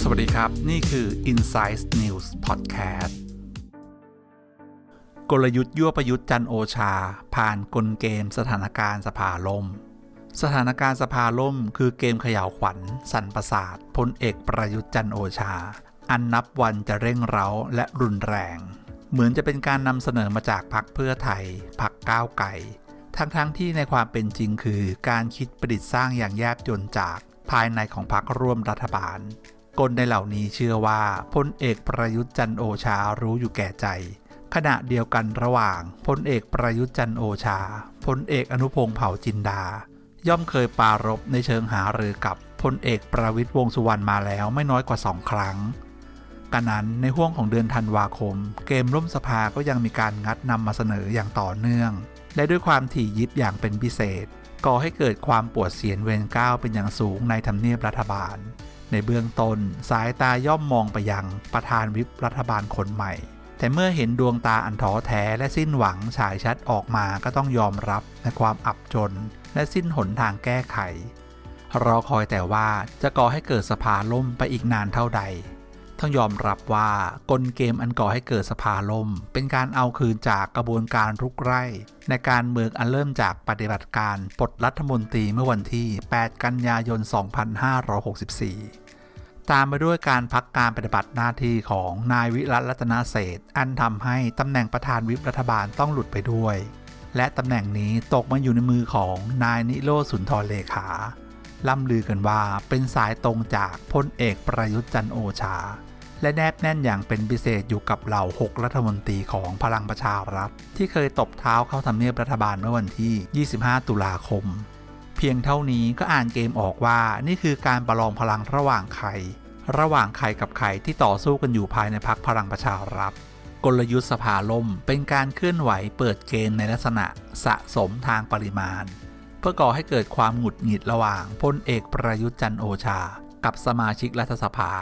สวัสดีครับ นี่คือ Insight News Podcast กลยุทธ์ยั่วประยุทธ์จันโอชา ผ่านกลเกมสถานการณ์สภาล่ม สถานการณ์สภาล่ม คือเกมเขย่าวขวัญ สันประสาทพลเอกประยุทธ์จันโอชา อันนับวันจะเร่งเร้าและรุนแรง เหมือนจะเป็นการนำเสนอมาจากพรรคเพื่อไทยพรรคก้าวไก่ ทั้งๆทที่ในความเป็นจริงคือ การคิดประดิษฐ์สร้างอย่างแยบยลจากภายในของพรรคร่วมรัฐบาล กลในเหล่านี้เชื่อว่าพลเอกประยุทธ์จันโอชารู้อยู่แก่ใจ ขณะเดียวกันระหว่างพลเอกประยุทธ์จันโอชาพลเอกอนุพงษ์เผ่าจินดา ย่อมเคยปรารบในเชิงหารือกับพลเอกประวิตยวงสุวรรณมาแล้วไม่น้อยกว่าสองครั้ง กันนั้นในห่วงของเดือนธันวาคม เกมร่มสภาก็ยังมีการงัดนำมาเสนออย่างต่อเนื่อง และด้วยความถี่ยิบอย่างเป็นพิเศษ ก่อให้เกิดความปวดเสียนเวรก้าวเป็นอย่างสูงในทำเนียบรัฐบาล ในเบื้องต้นสายตาย่อมมองไปยังประธานวิปรัฐบาลคนใหม่ แต่เมื่อเห็นดวงตาอันท้อแท้และสิ้นหวังฉายชัดออกมาก็ต้องยอมรับในความอับจน และสิ้นหนทางแก้ไขรอคอยแต่ว่าจะก่อให้เกิดสภาล่มไปอีกนานเท่าใด ต้องยอมรับว่ากลเกมอันก่อให้เกิดสภาล่ม เป็นการเอาคืนจากกระบวนการรุกไร่ในการเมืองอันเริ่มจากปฏิบัติการปลดรัฐมนตรีเมื่อวันที่ 8 กันยายน 2564 ตามไปด้วยการพักการปฏิบัติหน้าที่ของนายวิรัตรัตนเศษอันทำให้ตำแหน่งประธานวิปรัฐบาลต้องหลุดไปด้วย และตำแหน่งนี้ตกมาอยู่ในมือของนายนิโรสุนทรเลขา ล่ำลือกันว่าเป็นสายตรงจากพลเอกประยุทธ์จันโอชา และแนบแน่นอย่างเป็นพิเศษอยู่กับเหล่า 6 รัฐมนตรีของพลังประชารัฐ ที่เคยตบเท้าเข้าทำเนียบรัฐบาลเมื่อวันที่ 25 ตุลาคม เพียงเท่านี้ก็อ่านเกมออกว่านี่คือการประลองพลังระหว่างใคร ระหว่างใครกับใครที่ต่อสู้กันอยู่ภายในพักพลังประชารัฐกลยุทธ์สภาล่มเป็นการเคลื่อนไหวเปิดเกมในลักษณะสะสมทางปริมาณ พื่อก่อให้เกิดความหงุดหงิดระหว่างพลเอกประยุทธ์จันโอชา กับสมาชิกรัฐสภา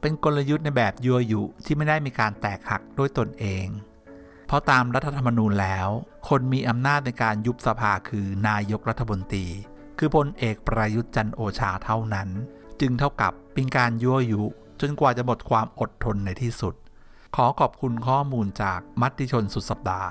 เป็นกลยุทธ์ในแบบยั่วยุที่ไม่ได้มีการแตกหักด้วยตนเอง เพราะตามรัฐธรรมนูญแล้ว คนมีอำนาจในการยุบสภาคือนายกรัฐมนตรี คือพลเอกประยุทธ์จันโอชาเท่านั้น จึงเท่ากับเป็นการยั่วยุจนกว่าจะหมดความอดทนในที่สุด ขอขอบคุณข้อมูลจากมัติชนสุดสัปดาห์